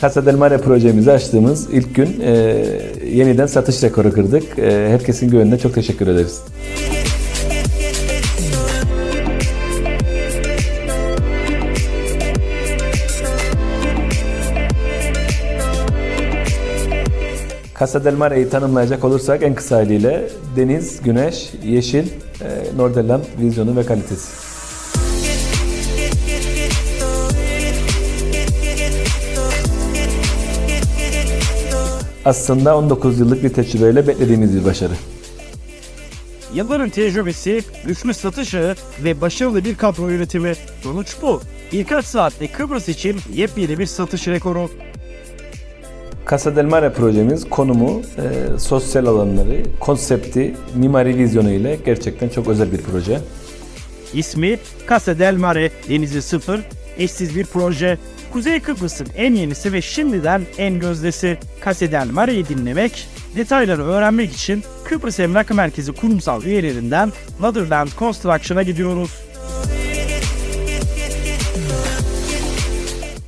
Casa del Mare projemizi açtığımız ilk gün e, yeniden satış rekoru kırdık. E, herkesin güvenine çok teşekkür ederiz. Casa del Mare'yi tanımlayacak olursak en kısa haliyle deniz, güneş, yeşil, e, Norderland vizyonu ve kalitesi. Aslında 19 yıllık bir tecrübeyle beklediğimiz bir başarı. Yılların tecrübesi, güçlü satış ağı ve başarılı bir kadro yönetimi. Sonuç bu. Birkaç saatte Kıbrıs için yepyeni bir satış rekoru. Casa del Mare projemiz konumu, e, sosyal alanları, konsepti, mimari vizyonu ile gerçekten çok özel bir proje. İsmi Casa del Mare, denizi sıfır, eşsiz bir proje. Kuzey Kıbrıs'ın en yenisi ve şimdiden en gözdesi. Casa del Mare'yi dinlemek, detayları öğrenmek için Kıbrıs Emlak Merkezi kurumsal üyelerinden Netherland Construction'a gidiyoruz.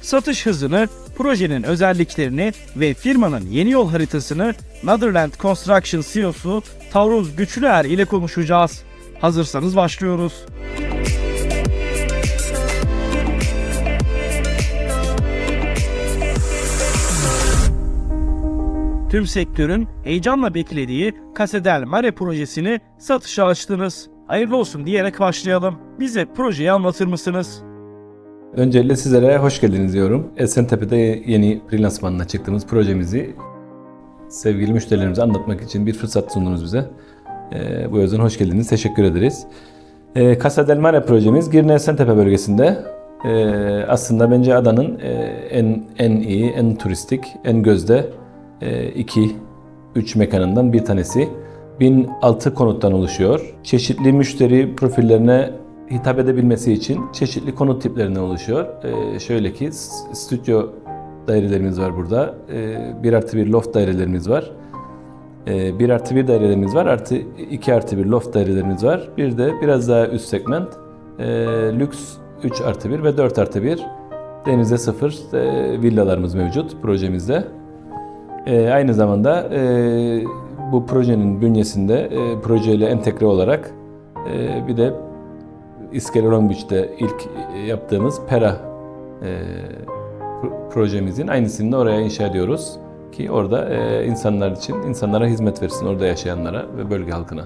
Satış hızını, projenin özelliklerini ve firmanın yeni yol haritasını Netherland Construction CEO'su Tavruz Güçlüer ile konuşacağız. Hazırsanız başlıyoruz. Tüm sektörün heyecanla beklediği Casa del Mare projesini satışa açtınız. Hayırlı olsun diyerek başlayalım. Bize projeyi anlatır mısınız? Öncelikle sizlere hoş geldiniz diyorum. Esentepe'de yeni freelansmanla çıktığımız projemizi sevgili müşterilerimize anlatmak için bir fırsat sundunuz bize. Ee, bu yüzden hoş geldiniz. Teşekkür ederiz. Ee, Casa del Mare projemiz Girne Esentepe bölgesinde. Ee, aslında bence adanın e, en en iyi, en turistik, en gözde 2 3 mekanından bir tanesi. 1006 konuttan oluşuyor. Çeşitli müşteri profillerine hitap edebilmesi için çeşitli konut tiplerinden oluşuyor. Ee, şöyle ki stüdyo dairelerimiz var burada. Ee, 1 artı 1 loft dairelerimiz var. Ee, 1 artı 1 dairelerimiz var. Artı 2 artı 1 loft dairelerimiz var. Bir de biraz daha üst segment e, lüks 3 artı 1 ve 4 artı 1 denize sıfır villalarımız mevcut projemizde. Ee, aynı zamanda e, bu projenin bünyesinde e, projeyle entegre olarak e, bir de İskele Beach'te ilk yaptığımız Pera e, pro- projemizin aynısını da oraya inşa ediyoruz ki orada e, insanlar için insanlara hizmet versin orada yaşayanlara ve bölge halkına.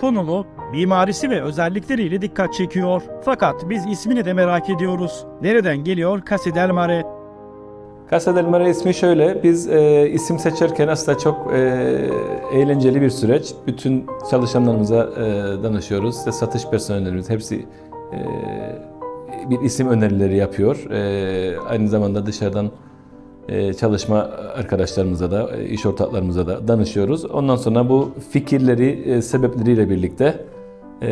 Konumu, mimarisi ve özellikleriyle dikkat çekiyor. Fakat biz ismini de merak ediyoruz. Nereden geliyor Casa del Mare? Casa del Mare ismi şöyle, biz e, isim seçerken aslında çok e, eğlenceli bir süreç. Bütün çalışanlarımıza e, danışıyoruz. İşte satış personellerimiz hepsi e, bir isim önerileri yapıyor. E, aynı zamanda dışarıdan e, çalışma arkadaşlarımıza da, e, iş ortaklarımıza da danışıyoruz. Ondan sonra bu fikirleri, e, sebepleriyle birlikte e,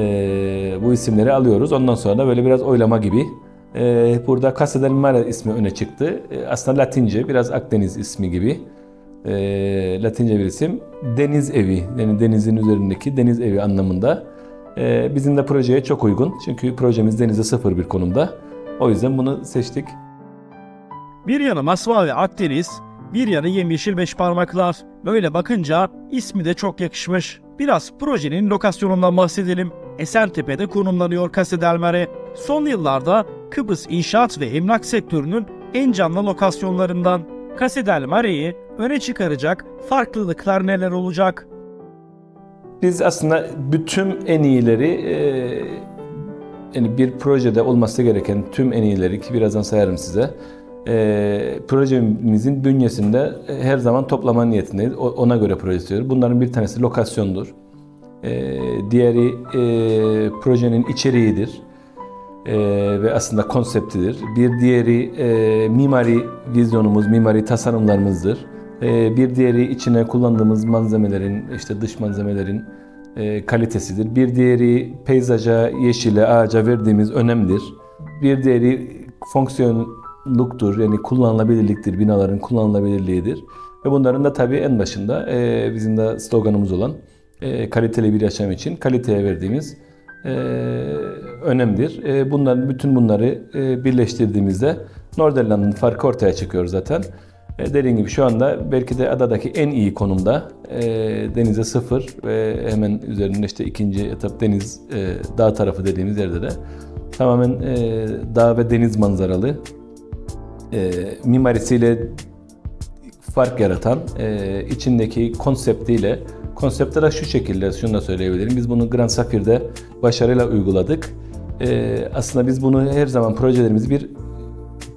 bu isimleri alıyoruz. Ondan sonra da böyle biraz oylama gibi ee, burada Casa del Mare ismi öne çıktı. Ee, aslında Latince, biraz Akdeniz ismi gibi. Ee, Latince bir isim. Deniz evi, yani denizin üzerindeki deniz evi anlamında. Ee, bizim de projeye çok uygun. Çünkü projemiz denize sıfır bir konumda. O yüzden bunu seçtik. Bir yanı Masva ve Akdeniz, bir yanı yemyeşil beş parmaklar. Böyle bakınca ismi de çok yakışmış. Biraz projenin lokasyonundan bahsedelim. Esentepe'de konumlanıyor Casa del Mare. Son yıllarda Kıbrıs inşaat ve emlak sektörünün en canlı lokasyonlarından. Casa del Mare'yi öne çıkaracak farklılıklar neler olacak? Biz aslında bütün en iyileri e, yani bir projede olması gereken tüm en iyileri ki birazdan sayarım size. E, projemizin bünyesinde her zaman toplama niyetindeyiz. O- Ona göre proje istiyoruz. Bunların bir tanesi lokasyondur. E, diğeri e, projenin içeriğidir. E, ve aslında konseptidir. Bir diğeri e, mimari vizyonumuz, mimari tasarımlarımızdır. E, bir diğeri içine kullandığımız malzemelerin, işte dış malzemelerin e, kalitesidir. Bir diğeri peyzaja, yeşile, ağaca verdiğimiz önemdir. Bir diğeri fonksiyonluktur, yani kullanılabilirliktir, binaların kullanılabilirliğidir. Ve bunların da tabii en başında e, bizim de sloganımız olan e, kaliteli bir yaşam için kaliteye verdiğimiz e, önemdir. E, bunların bütün bunları e, birleştirdiğimizde Norderland'ın farkı ortaya çıkıyor zaten. E, dediğim gibi şu anda belki de adadaki en iyi konumda e, denize sıfır ve hemen üzerinde işte ikinci etap deniz e, dağ tarafı dediğimiz yerde de tamamen e, dağ ve deniz manzaralı e, mimarisiyle fark yaratan e, içindeki konseptiyle konsepte de şu şekilde şunu da söyleyebilirim. Biz bunu Grand Safir'de başarıyla uyguladık. E, aslında biz bunu her zaman projelerimizi bir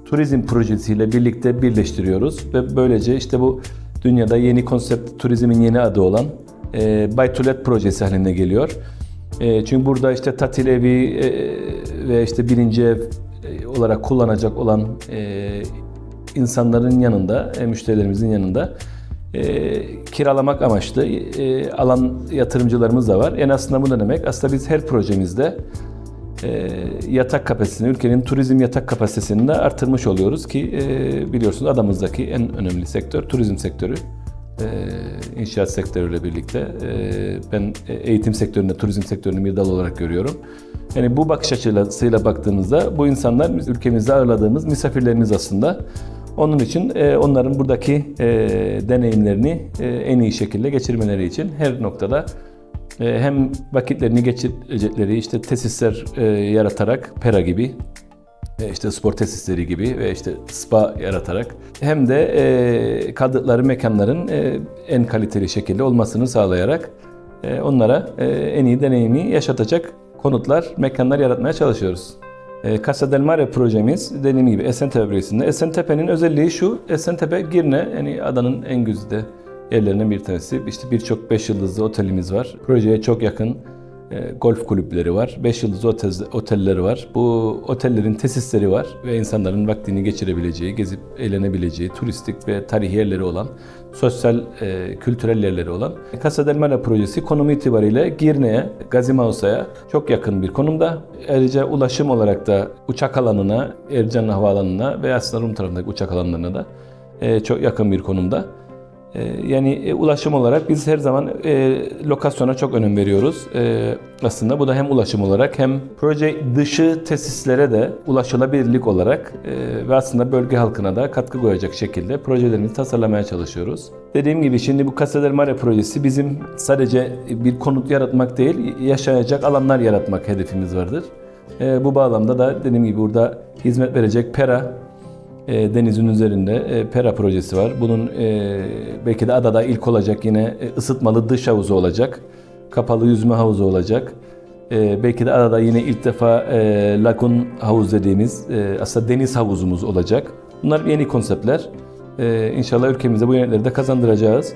turizm projesiyle birlikte birleştiriyoruz ve böylece işte bu dünyada yeni konsept turizmin yeni adı olan e, Buy to Let projesi haline geliyor. E, çünkü burada işte tatil evi e, ve işte birinci ev olarak kullanacak olan e, insanların yanında, e, müşterilerimizin yanında e, kiralamak amaçlı e, alan yatırımcılarımız da var. Yani aslında bu ne demek? Aslında biz her projemizde e, yatak kapasitesini, ülkenin turizm yatak kapasitesini de artırmış oluyoruz ki e, biliyorsunuz adamızdaki en önemli sektör turizm sektörü. E, inşaat sektörüyle birlikte e, ben eğitim sektöründe turizm sektörünü bir dal olarak görüyorum. Yani bu bakış açısıyla baktığımızda bu insanlar ülkemizde ağırladığımız misafirlerimiz aslında. Onun için e, onların buradaki e, deneyimlerini e, en iyi şekilde geçirmeleri için her noktada hem vakitlerini geçirecekleri işte tesisler yaratarak Pera gibi işte spor tesisleri gibi ve işte spa yaratarak hem de e, kaldıkları mekanların e, en kaliteli şekilde olmasını sağlayarak e, onlara e, en iyi deneyimi yaşatacak konutlar, mekanlar yaratmaya çalışıyoruz. E, Casa del Mare projemiz dediğim gibi Esentepe bölgesinde. Esentepe'nin özelliği şu, Esentepe Girne yani adanın en güzide yerlerinden bir tanesi. İşte birçok 5 yıldızlı otelimiz var. Projeye çok yakın golf kulüpleri var. 5 yıldızlı otel, otelleri var. Bu otellerin tesisleri var ve insanların vaktini geçirebileceği, gezip eğlenebileceği, turistik ve tarihi yerleri olan, sosyal, e, kültürel yerleri olan Casa del Mare projesi konumu itibariyle Girne'ye, Gazimausa'ya çok yakın bir konumda. Ayrıca ulaşım olarak da uçak alanına, Ercan Havaalanı'na ve aslında Rum tarafındaki uçak alanlarına da e, çok yakın bir konumda. Ee, Yani e, ulaşım olarak biz her zaman e, lokasyona çok önem veriyoruz. E, aslında bu da hem ulaşım olarak hem proje dışı tesislere de ulaşılabilirlik olarak e, ve aslında bölge halkına da katkı koyacak şekilde projelerimizi tasarlamaya çalışıyoruz. Dediğim gibi şimdi bu Casa del Mare projesi bizim sadece bir konut yaratmak değil, yaşayacak alanlar yaratmak hedefimiz vardır. E, bu bağlamda da dediğim gibi burada hizmet verecek Pera, e, denizin üzerinde e, Pera projesi var. Bunun e, belki de adada ilk olacak yine e, ısıtmalı dış havuzu olacak. Kapalı yüzme havuzu olacak. E, belki de adada yine ilk defa e, lagun havuz dediğimiz e, aslında deniz havuzumuz olacak. Bunlar yeni konseptler. E, inşallah ülkemize bu yönetleri de kazandıracağız.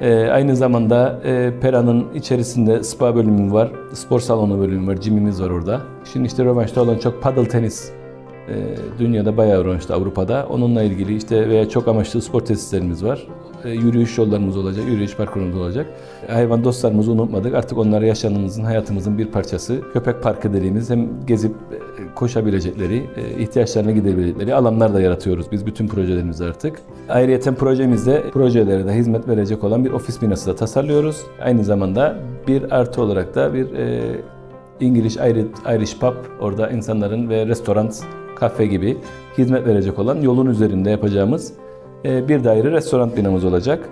E, aynı zamanda e, Pera'nın içerisinde spa bölümü var, spor salonu bölümü var, jimimiz var orada. Şimdi işte rövanşta olan çok paddle tenis e, dünyada bayağı rövanşta Avrupa'da. Onunla ilgili işte veya çok amaçlı spor tesislerimiz var. E, yürüyüş yollarımız olacak, yürüyüş parkurumuz olacak. Hayvan dostlarımızı unutmadık. Artık onları yaşamımızın, hayatımızın bir parçası. Köpek parkı dediğimiz hem gezip e, koşabilecekleri, e, ihtiyaçlarını gidebilecekleri alanlar da yaratıyoruz biz bütün projelerimizde artık. Ayrıyeten projemizde projelere de hizmet verecek olan bir ofis binası da tasarlıyoruz. Aynı zamanda bir artı olarak da bir e, İngiliz Irish, Irish Pub orada insanların ve restoran, kafe gibi hizmet verecek olan yolun üzerinde yapacağımız e, bir daire restoran binamız olacak.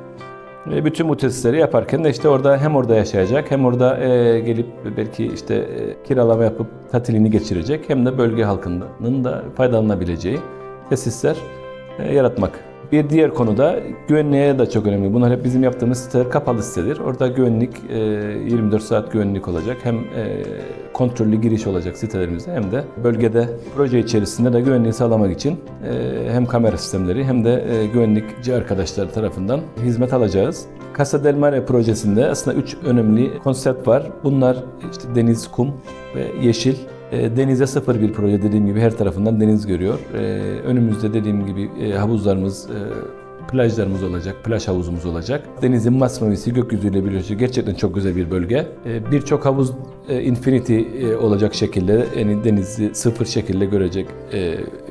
Ve bütün bu tesisleri yaparken de işte orada hem orada yaşayacak hem orada e, gelip belki işte e, kiralama yapıp tatilini geçirecek hem de bölge halkının da faydalanabileceği tesisler yaratmak. Bir diğer konu da güvenliğe de çok önemli. Bunlar hep bizim yaptığımız siteler kapalı sitedir. Orada güvenlik e, 24 saat güvenlik olacak. Hem e, kontrollü giriş olacak sitelerimize hem de bölgede proje içerisinde de güvenliği sağlamak için e, hem kamera sistemleri hem de e, güvenlikçi arkadaşlar tarafından hizmet alacağız. Casa del Mare projesinde aslında üç önemli konsept var. Bunlar işte deniz, kum ve yeşil. E, Denize sıfır bir proje dediğim gibi her tarafından deniz görüyor. E, Önümüzde dediğim gibi e, havuzlarımız, plajlarımız olacak, plaj havuzumuz olacak. Denizin masmavisi gökyüzüyle birleşiyor. Gerçekten çok güzel bir bölge. Birçok havuz infinity olacak şekilde, yani denizi sıfır şekilde görecek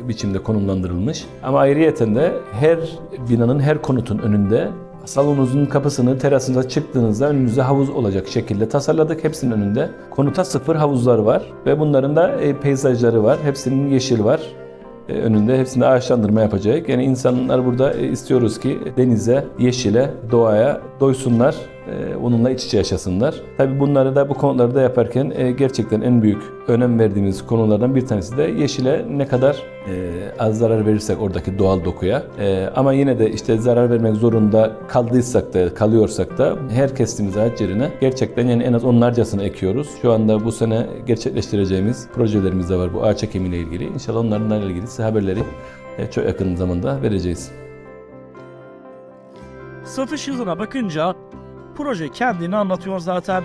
biçimde konumlandırılmış. Ama ayrıyeten de her binanın, her konutun önünde Salonunuzun kapısını terasınıza çıktığınızda önünüzde havuz olacak şekilde tasarladık. Hepsinin önünde konuta sıfır havuzlar var ve bunların da e, peyzajları var. Hepsinin yeşil var. e, önünde hepsinde ağaçlandırma yapacak. Yani insanlar burada e, istiyoruz ki denize, yeşile, doğaya doysunlar, onunla iç içe yaşasınlar. Tabii bunları da bu konuları da yaparken e, gerçekten en büyük önem verdiğimiz konulardan bir tanesi de yeşile ne kadar e, az zarar verirsek oradaki doğal dokuya. E, ama yine de işte zarar vermek zorunda kaldıysak da kalıyorsak da her kestiğimiz ağaç yerine gerçekten yani en az onlarcasını ekiyoruz. Şu anda bu sene gerçekleştireceğimiz projelerimiz de var bu ağaç ekimiyle ilgili. İnşallah onlarla ilgili size haberleri e, çok yakın zamanda vereceğiz. Satış hızına bakınca proje kendini anlatıyor zaten.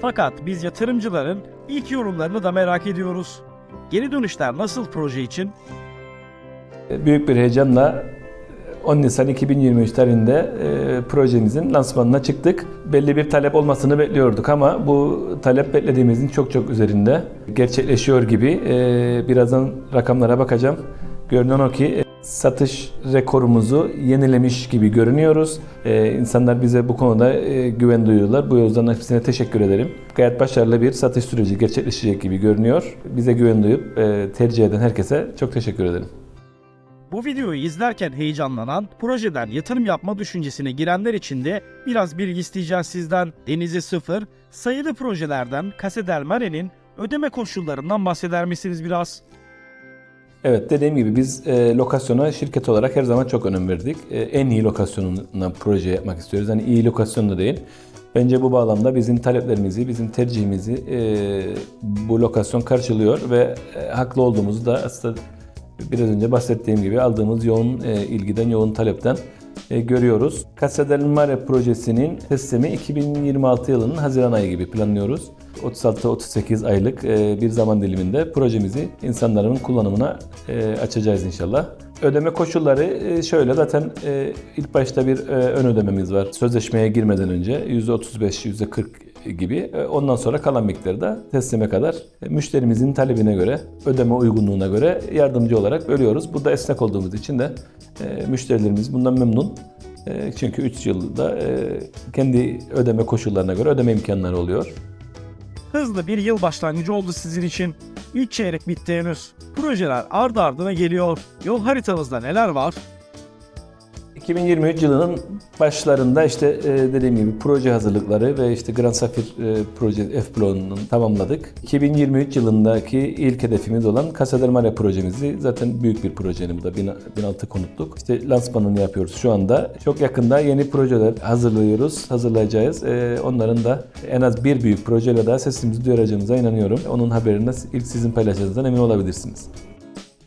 Fakat biz yatırımcıların ilk yorumlarını da merak ediyoruz. Geri dönüşler nasıl proje için? Büyük bir heyecanla 10 Nisan 2023 tarihinde e, projemizin lansmanına çıktık. Belli bir talep olmasını bekliyorduk ama bu talep beklediğimizin çok çok üzerinde gerçekleşiyor gibi. E, birazdan rakamlara bakacağım. Görünen o ki e, satış rekorumuzu yenilemiş gibi görünüyoruz. E, insanlar bize bu konuda e, güven duyuyorlar. Bu yüzden hepsine teşekkür ederim. Gayet başarılı bir satış süreci gerçekleşecek gibi görünüyor. Bize güven duyup e, tercih eden herkese çok teşekkür ederim. Bu videoyu izlerken heyecanlanan, projeden yatırım yapma düşüncesine girenler için de biraz bilgi isteyeceğiz sizden. Denizi Sıfır, sayılı projelerden Casedel Mare'nin ödeme koşullarından bahseder misiniz biraz? Evet dediğim gibi biz e, lokasyona şirket olarak her zaman çok önem verdik. E, en iyi lokasyonuna proje yapmak istiyoruz. Hani iyi lokasyon da değil. Bence bu bağlamda bizim taleplerimizi, bizim tercihimizi e, bu lokasyon karşılıyor ve e, haklı olduğumuzu da aslında biraz önce bahsettiğim gibi aldığımız yoğun e, ilgiden, yoğun talepten görüyoruz. Casa del Mare projesinin teslimi 2026 yılının Haziran ayı gibi planlıyoruz. 36-38 aylık e, bir zaman diliminde projemizi insanların kullanımına e, açacağız inşallah. Ödeme koşulları e, şöyle zaten e, ilk başta bir e, ön ödememiz var. Sözleşmeye girmeden önce %35, %40 gibi. E, Ondan sonra kalan miktarı da teslime kadar e, müşterimizin talebine göre, ödeme uygunluğuna göre yardımcı olarak bölüyoruz. Burada esnek olduğumuz için de e, müşterilerimiz bundan memnun. Çünkü 3 yılda kendi ödeme koşullarına göre ödeme imkanları oluyor. Hızlı bir yıl başlangıcı oldu sizin için. İlk çeyrek bitti henüz. Projeler ardı ardına geliyor. Yol haritanızda neler var? 2023 yılının başlarında işte e, dediğim gibi proje hazırlıkları ve işte Grand Safir e, proje F bloğunu tamamladık. 2023 yılındaki ilk hedefimiz olan Casa del Mare projemizi zaten büyük bir projenin bu da 1000 1006 konutluk. İşte lansmanını yapıyoruz şu anda. Çok yakında yeni projeler hazırlıyoruz, hazırlayacağız. E, Onların da en az bir büyük projeyle daha sesimizi duyuracağımıza inanıyorum. Onun haberini ilk sizin paylaşacağınızdan emin olabilirsiniz.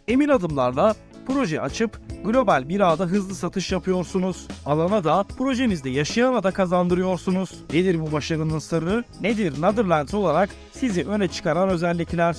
Emin adımlarla proje açıp global bir ağda hızlı satış yapıyorsunuz. Alana da projenizde yaşayana da kazandırıyorsunuz. Nedir bu başarının sırrı? Nedir Netherlands olarak sizi öne çıkaran özellikler?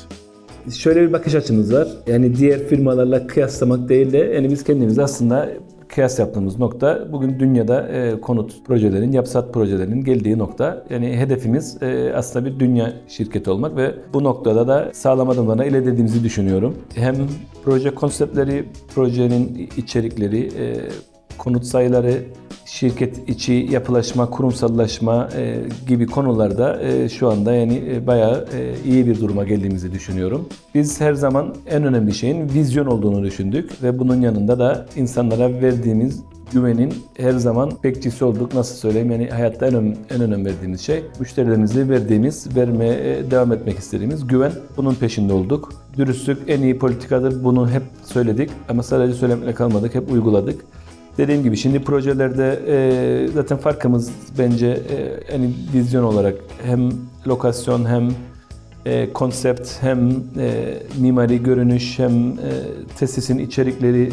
Şöyle bir bakış açımız var. Yani diğer firmalarla kıyaslamak değil de yani biz kendimizi aslında kıyas yaptığımız nokta bugün dünyada e, konut projelerin, yapsat projelerinin geldiği nokta. Yani hedefimiz e, aslında bir dünya şirketi olmak ve bu noktada da sağlam adımlarla ilerlediğimizi düşünüyorum. Hem proje konseptleri, projenin içerikleri, e, konut sayıları, şirket içi yapılaşma, kurumsallaşma e, gibi konularda e, şu anda yani e, bayağı e, iyi bir duruma geldiğimizi düşünüyorum. Biz her zaman en önemli şeyin vizyon olduğunu düşündük ve bunun yanında da insanlara verdiğimiz güvenin her zaman bekçisi olduk. Nasıl söyleyeyim yani hayatta en, en önem verdiğimiz şey müşterilerimize verdiğimiz, vermeye devam etmek istediğimiz güven. Bunun peşinde olduk. Dürüstlük en iyi politikadır. Bunu hep söyledik ama sadece söylemekle kalmadık. Hep uyguladık. Dediğim gibi şimdi projelerde e, zaten farkımız bence e, hani vizyon olarak hem lokasyon hem e, konsept hem e, mimari görünüş hem e, tesisin içerikleri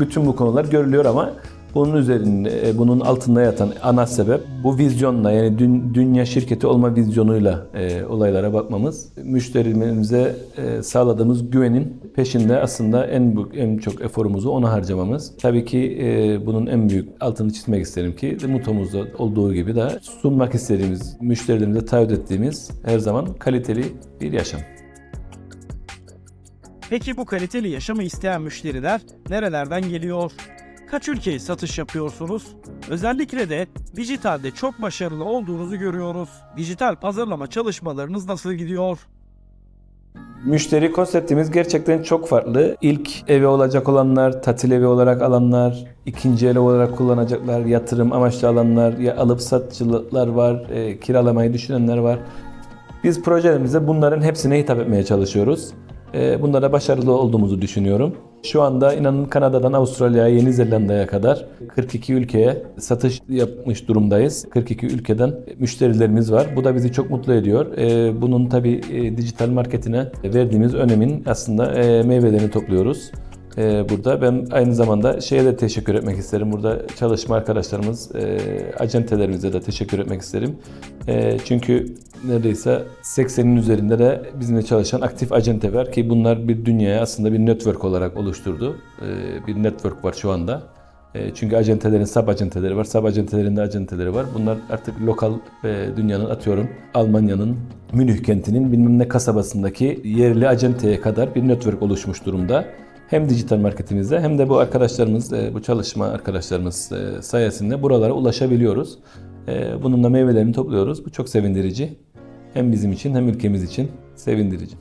bütün bu konular görülüyor ama bunun üzerinde, e, bunun altında yatan ana sebep bu vizyonla yani dün, dünya şirketi olma vizyonuyla e, olaylara bakmamız. Müşterimize e, sağladığımız güvenin peşinde aslında en büyük, en çok eforumuzu ona harcamamız. Tabii ki e, bunun en büyük altını çizmek isterim ki mutomuzda olduğu gibi de sunmak istediğimiz, müşterilerimize taahhüt ettiğimiz her zaman kaliteli bir yaşam. Peki bu kaliteli yaşamı isteyen müşteriler nerelerden geliyor? Kaç ülkeye satış yapıyorsunuz? Özellikle de dijitalde çok başarılı olduğunuzu görüyoruz. Dijital pazarlama çalışmalarınız nasıl gidiyor? Müşteri konseptimiz gerçekten çok farklı. İlk evi olacak olanlar, tatil evi olarak alanlar, ikinci el olarak kullanacaklar, yatırım amaçlı alanlar, ya alıp satıcılar var, e, kiralamayı düşünenler var. Biz projelerimizde bunların hepsine hitap etmeye çalışıyoruz. E, bunlara başarılı olduğumuzu düşünüyorum. Şu anda inanın Kanada'dan Avustralya'ya, Yeni Zelanda'ya kadar 42 ülkeye satış yapmış durumdayız. 42 ülkeden müşterilerimiz var. Bu da bizi çok mutlu ediyor. E, bunun tabii e, dijital marketine verdiğimiz önemin aslında e, meyvelerini topluyoruz. E, burada ben aynı zamanda şeye de teşekkür etmek isterim. Burada çalışma arkadaşlarımız, e, acentelerimize de teşekkür etmek isterim. E, çünkü neredeyse 80'in üzerinde de bizimle çalışan aktif acente var ki bunlar bir dünyaya aslında bir network olarak oluşturdu. E, bir network var şu anda. E, çünkü acentelerin sub acenteleri var, sub acentelerin de acenteleri var. Bunlar artık lokal e, dünyanın atıyorum Almanya'nın Münih kentinin bilmem ne kasabasındaki yerli acenteye kadar bir network oluşmuş durumda. Hem dijital marketimizde hem de bu arkadaşlarımız, e, bu çalışma arkadaşlarımız e, sayesinde buralara ulaşabiliyoruz. E, Bunun da meyvelerini topluyoruz. Bu çok sevindirici. Hem bizim için hem ülkemiz için sevindirici.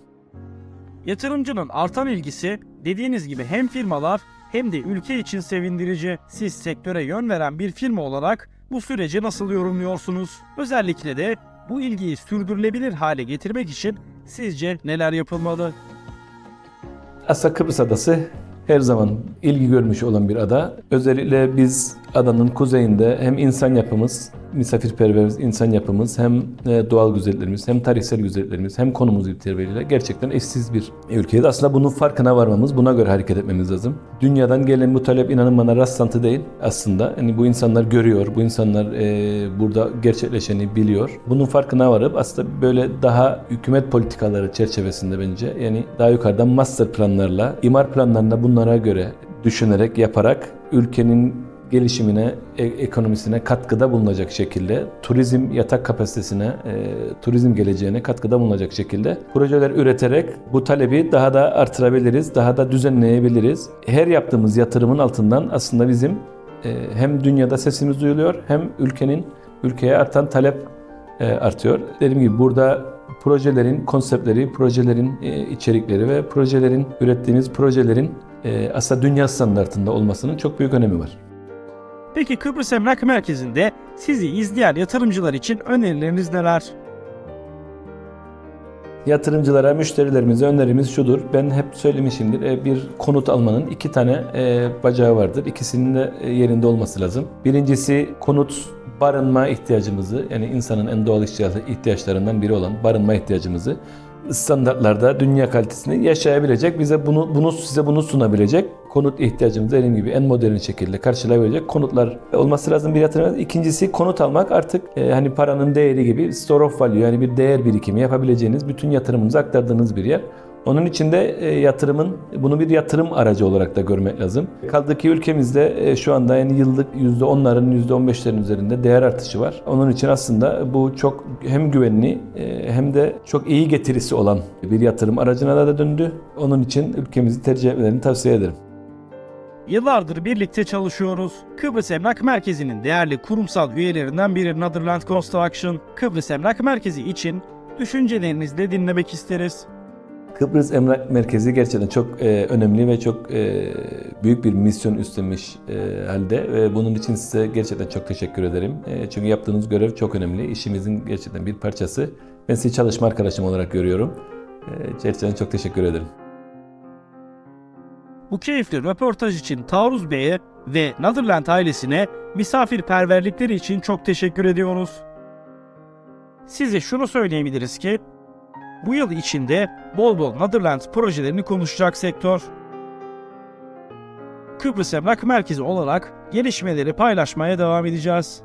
Yatırımcının artan ilgisi dediğiniz gibi hem firmalar hem de ülke için sevindirici. Siz sektöre yön veren bir firma olarak bu süreci nasıl yorumluyorsunuz? Özellikle de bu ilgiyi sürdürülebilir hale getirmek için sizce neler yapılmalı? Aslında Kıbrıs Adası her zaman ilgi görmüş olan bir ada. Özellikle biz adanın kuzeyinde hem insan yapımız, misafirperver insan yapımız, hem e, doğal güzelliklerimiz, hem tarihsel güzelliklerimiz, hem konumuz itibariyle gerçekten eşsiz bir ülkeyiz. Aslında bunun farkına varmamız, buna göre hareket etmemiz lazım. Dünyadan gelen bu talep inanın bana rastlantı değil aslında. Yani bu insanlar görüyor, bu insanlar e, burada gerçekleşeni biliyor. Bunun farkına varıp aslında böyle daha hükümet politikaları çerçevesinde bence yani daha yukarıdan master planlarla, imar planlarında bunlara göre düşünerek, yaparak ülkenin gelişimine, e- ekonomisine katkıda bulunacak şekilde, turizm yatak kapasitesine, e, turizm geleceğine katkıda bulunacak şekilde projeler üreterek bu talebi daha da artırabiliriz, daha da düzenleyebiliriz. Her yaptığımız yatırımın altından aslında bizim e, hem dünyada sesimiz duyuluyor hem ülkenin ülkeye artan talep e, artıyor. Dediğim gibi burada projelerin konseptleri, projelerin e, içerikleri ve projelerin ürettiğimiz projelerin e, aslında dünya standartında olmasının çok büyük önemi var. Peki Kıbrıs Emlak Merkezi'nde sizi izleyen yatırımcılar için önerileriniz neler? Yatırımcılara, müşterilerimize önerimiz şudur. Ben hep söylemişimdir. e, Bir konut almanın iki tane e, bacağı vardır. İkisinin de e, yerinde olması lazım. Birincisi konut barınma ihtiyacımızı yani insanın en doğal ihtiyaç- ihtiyaçlarından biri olan barınma ihtiyacımızı standartlarda dünya kalitesinde yaşayabilecek, bize bunu bunu size bunu sunabilecek konut ihtiyacımızı dediğim gibi en modern şekilde karşılayabilecek konutlar olması lazım bir yatırım. İkincisi konut almak artık e, hani paranın değeri gibi store of value yani bir değer birikimi yapabileceğiniz bütün yatırımınızı aktardığınız bir yer. Onun için de e, yatırımın bunu bir yatırım aracı olarak da görmek lazım. Kaldı ki ülkemizde e, şu anda yani yıllık %10'ların %15'lerin üzerinde değer artışı var. Onun için aslında bu çok hem güvenli e, hem de çok iyi getirisi olan bir yatırım aracına da döndü. Onun için ülkemizi tercih etmelerini tavsiye ederim. Yıllardır birlikte çalışıyoruz. Kıbrıs Emlak Merkezi'nin değerli kurumsal üyelerinden biri Netherland Construction. Kıbrıs Emlak Merkezi için düşüncelerinizi de dinlemek isteriz. Kıbrıs Emlak Merkezi gerçekten çok e, önemli ve çok e, büyük bir misyon üstlenmiş e, halde ve bunun için size gerçekten çok teşekkür ederim. E, çünkü yaptığınız görev çok önemli. İşimizin gerçekten bir parçası. Ben sizi çalışma arkadaşım olarak görüyorum. E, gerçekten çok teşekkür ederim. Bu keyifli röportaj için Taarruz Bey'e ve Netherland ailesine misafirperverlikleri için çok teşekkür ediyoruz. Size şunu söyleyebiliriz ki bu yıl içinde bol bol Netherland projelerini konuşacak sektör. Kıbrıs Emlak Merkezi olarak gelişmeleri paylaşmaya devam edeceğiz.